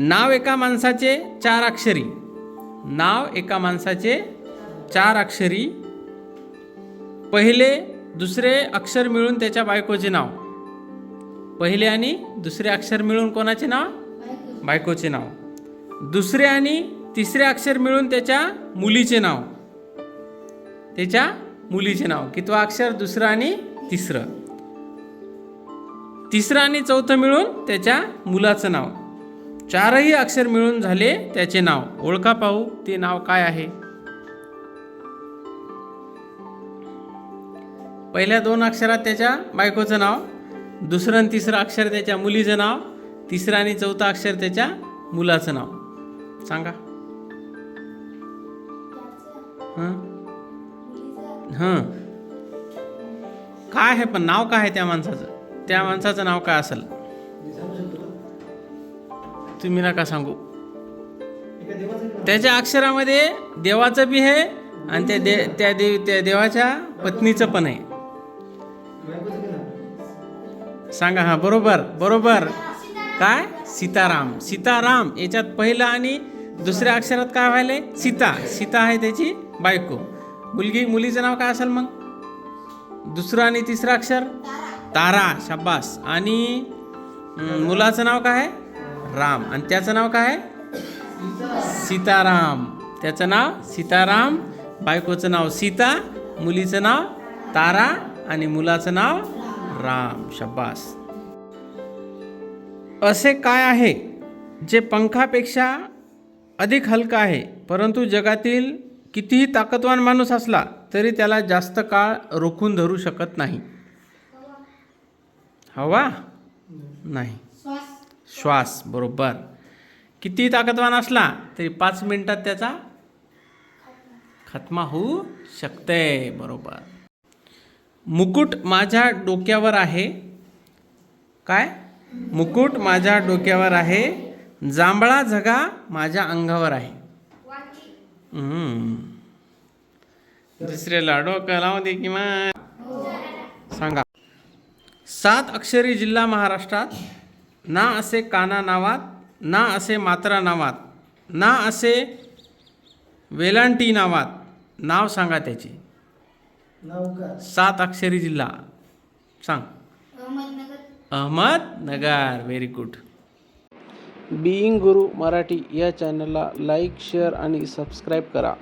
नाव एका माणसाचे चार अक्षरी. नाव एका माणसाचे चार अक्षरी. पहिले दुसरे अक्षर मिळून त्याच्या बायकोचे नाव. पहिले आणि दुसरे अक्षर मिळून कोणाचे नाव? बायकोचे नाव. दुसरे आणि तिसरे अक्षर मिळून त्याच्या मुलीचे नाव. त्याच्या मुलीचे नाव. कितवा अक्षर? दुसरं आणि तिसरं. तिसरं आणि चौथं मिळून त्याच्या मुलाचं नाव. चारही अक्षर मिळून झाले त्याचे नाव. ओळखा पाहू ते नाव काय आहे? पहिल्या दोन अक्षरात त्याच्या बायकोचं नाव दुसरं आणि तिसरं अक्षर त्याच्या मुलीचं नाव तिसरं आणि चौथं अक्षर त्याच्या मुलाचं नाव. सांगा. हं? हं. काय आहे पण नाव काय आहे त्या माणसाचं? त्या माणसाचं नाव काय असेल? तुम्ही नका सांगू. त्याच्या अक्षरामध्ये देवाचं बी आहे आणि त्या दे त्या देव त्या देवाच्या पत्नीचं पण आहे. सांगा हा बरोबर बरोबर. काय? सीताराम. सीताराम याच्यात पहिलं आणि दुसऱ्या अक्षरात काय व्हायलंय? सीता. सीता आहे त्याची बायको. मुलगी मुलीचं नाव काय असेल मग? दुसरं आणि तिसरं अक्षर? तारा. शाबास. आणि मुलाचं नाव काय आहे? राम. आणि त्याचं नाव काय? आहे सीताराम. त्याचं नाव सीताराम. बायकोचं नाव सीता मुलीचं नाव तारा आणि मुलाचं नाव राम. शब्बास असे काय आहे जे पंखापेक्षा अधिक हलकं आहे? परंतु जगातील कितीही ताकदवान माणूस असला तरी त्याला जास्त काळ रोखून धरू शकत नाही. हवा? नाही. श्वास बरोबर. किती ताकदवान असला तरी पाच मिनिटात त्याचा खत्मा होऊ शकते बरोबर. मुकुट माझ्या डोक्यावर आहे. काय? मुकुट माझ्या डोक्यावर आहे. जांभळा झगा माझ्या अंगावर आहे. हम्म. दुसऱ्याला डोकं लावू दे सांगा. सात अक्षरी जिल्हा महाराष्ट्रात ना असे काना नावात ना असे मात्रा नावात ना असे वेलांटी नावात. नाव सांगा त्याचे. सात अक्षरी जिल्हा. सांग. अहमदनगर. व्हेरी गुड बिईंग गुरु मराठी या चॅनलला लाईक शेअर आणि सबस्क्राईब करा.